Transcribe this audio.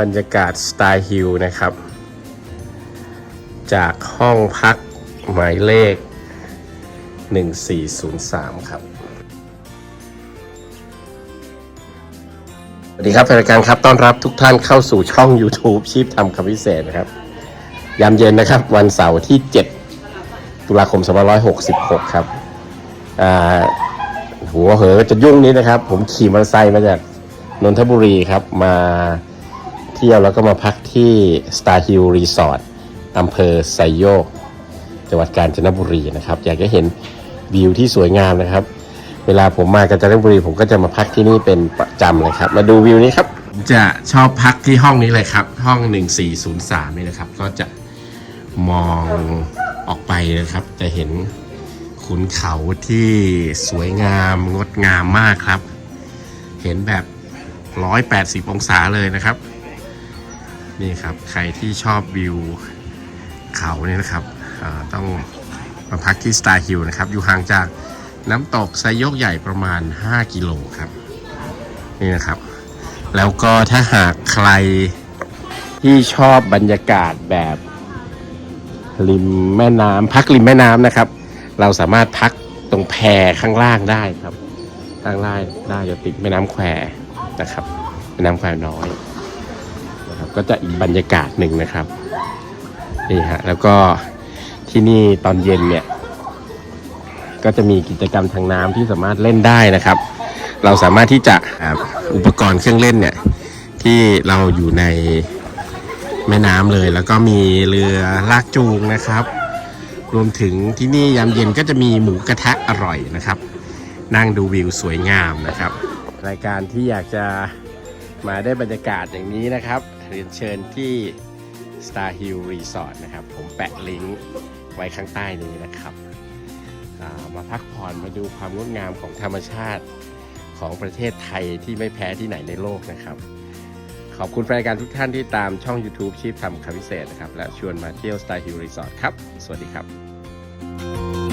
บรรยากาศสไตล์ฮิลนะครับ จากห้องพักหมายเลข 1403 ครับ สวัสดีครับแฟนรายการครับต้อนรับทุกท่านเข้าสู่ช่อง YouTube ชีพทำคำพิเศษนะครับ ยามเย็นนะครับ วันเสาร์ที่ 7 ตุลาคม2566 ครับอ่าหัวเหอจะยุ่งนี้นะครับ ผมขี่มอเตอร์ไซค์มาจากนนทบุรีครับมา เที่ยวแล้วก็มาพักที่ Star Hill Resort อำเภอไซโยก จังหวัดกาญจนบุรีนะครับ อยากจะเห็นวิวที่สวยงามนะครับ เวลาผมมากาญจนบุรีผมก็จะมาพักที่นี่เป็นประจำเลยครับ มาดูวิวนี้ครับ จะชอบพักที่ห้องนี้เลยครับ ห้อง 1403นี่นะครับ ก็จะมองออกไปนะครับ จะเห็นขุนเขาที่สวยงามงดงามมากครับ เห็นแบบ 180 องศาเลยนะครับ นี่ครับใครที่ชอบวิวเขาเนี่ยนะครับต้องมาพักที่ Star Hill นะครับ อยู่ห่างจากน้ำตกไซโยกใหญ่ประมาณ 5 กิโลครับ นี่นะครับ แล้วก็ถ้าหากใครที่ชอบบรรยากาศแบบริมแม่น้ำพักริมแม่น้ำนะครับ เราสามารถพักตรงแพข้างล่างได้ครับ ข้างล่างได้จะติดแม่น้ำแควนะครับแม่น้ำแควน้อย ก็จะอีกบรรยากาศหนึ่งนะครับนี่ฮะแล้วก็ที่นี่ตอนเย็นเนี่ย ก็จะมีกิจกรรมทางน้ำที่สามารถเล่นได้นะครับ เราสามารถที่จะอุปกรณ์เครื่องเล่นเนี่ย ที่เราอยู่ในแม่น้ำเลย แล้วก็มีเรือลากจูงนะครับ รวมถึงที่นี่ยามเย็นก็จะมีหมูกระทะอร่อยนะครับ นั่งดูวิวสวยงามนะครับ รายการที่อยากจะมาได้บรรยากาศอย่างนี้นะครับ เรียนเชิญที่ Star Hill Resort นะครับ ผมแปะลิงก์ไว้ข้างใต้นี้นะครับามาพักผ่อนมาดูความงดงามของธรรมชาติของประเทศไทยที่ไม่แพ้ที่ไหนในโลกนะครับ ขอบคุณแฟนรายการทุกท่านที่ตามช่อง YouTube ชีพทำคำพิเศษนะครับ และชวนมาเที่ยว Star Hill Resort ครับ สวัสดีครับ